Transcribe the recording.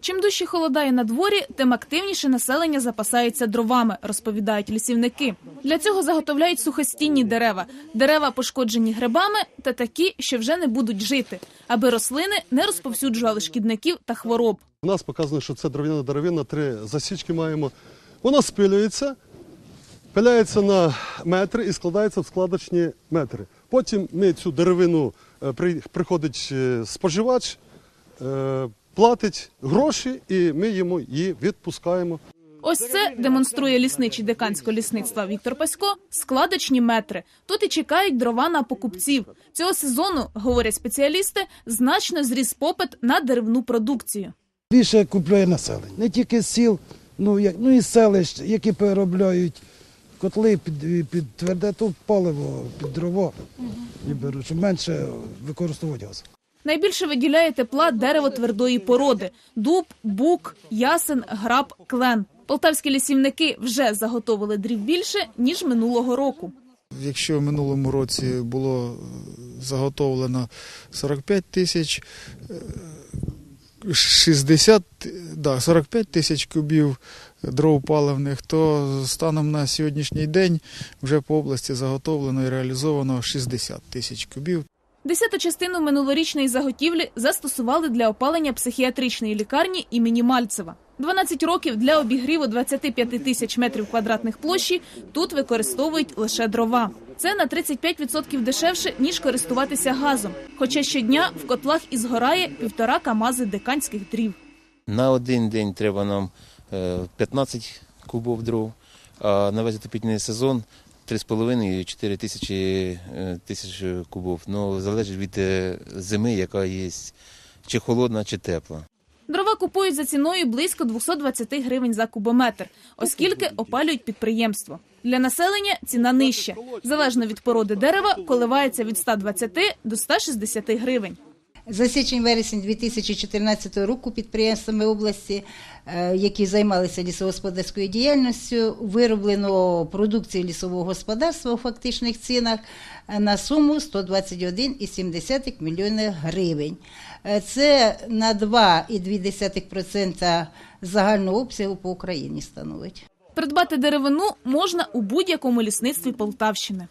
Чим дужче холодає на дворі, тим активніше населення запасається дровами, розповідають лісівники. Для цього заготовляють сухостійні дерева, дерева пошкоджені грибами та такі, що вже не будуть жити, аби рослини не розповсюджували шкідників та хвороб. У нас показано, що це дров'яна деревина, три засічки маємо. Вона спилюється, пиляється на метри і складається в складочні метри. Потім ми цю деревину е, приходить е, споживач, е, платить гроші, і ми йому її відпускаємо. Ось це демонструє лісничий деканського лісництва Віктор Пасько. Складочні метри. Тут і чекають дрова на покупців. Цього сезону, говорять спеціалісти, значно зріс попит на деревну продукцію. Більше купує населення. Не тільки з сіл, ну, як, ну і селищ, які переробляють котли під, під тверде то паливо, під дрова і беруть, щоб менше використовувати газ. Найбільше виділяє тепла дерево твердої породи: дуб, бук, ясен, граб, клен. Полтавські лісівники вже заготовили дрів більше ніж минулого року. Якщо в минулому році було е, заготовлено 45 тисяч, е, 60, да, 45 тисяч кубів дров паливних, то станом на сьогоднішній день вже по області заготовлено і реалізовано 60 тисяч кубів. Десяту частину минулорічної заготівлі застосували для опалення психіатричної лікарні імені Мальцева. 12 років для обігріву 25 тисяч метрів квадратних площі тут використовують лише дрова. Це на 35% дешевше ніж користуватися газом. Хоча щодня в котлах і згорає півтора камази деканських дрів. На один день треба нам е, 15 кубов дров, а на весь отопительний сезон 3,5-4 тисячі е, тисяч кубов. Ну, залежить від е, зими, яка є, чи холодна, чи тепла. Дрова купують за ціною близько 220 гривень за кубометр, оскільки опалюють підприємство. Для населення ціна нижча. Залежно від породи дерева, коливається від 120 до 160 гривень. За січень-вересень 2014 року підприємствами області, е, які займалися лісогосподарською діяльністю, вироблено продукції лісового господарства у фактичних цінах на суму 121,7 мільйони гривень. Е, Це на 2,2% загального обсягу по Україні становить. Придбати деревину можна у будь-якому лісництві Полтавщини.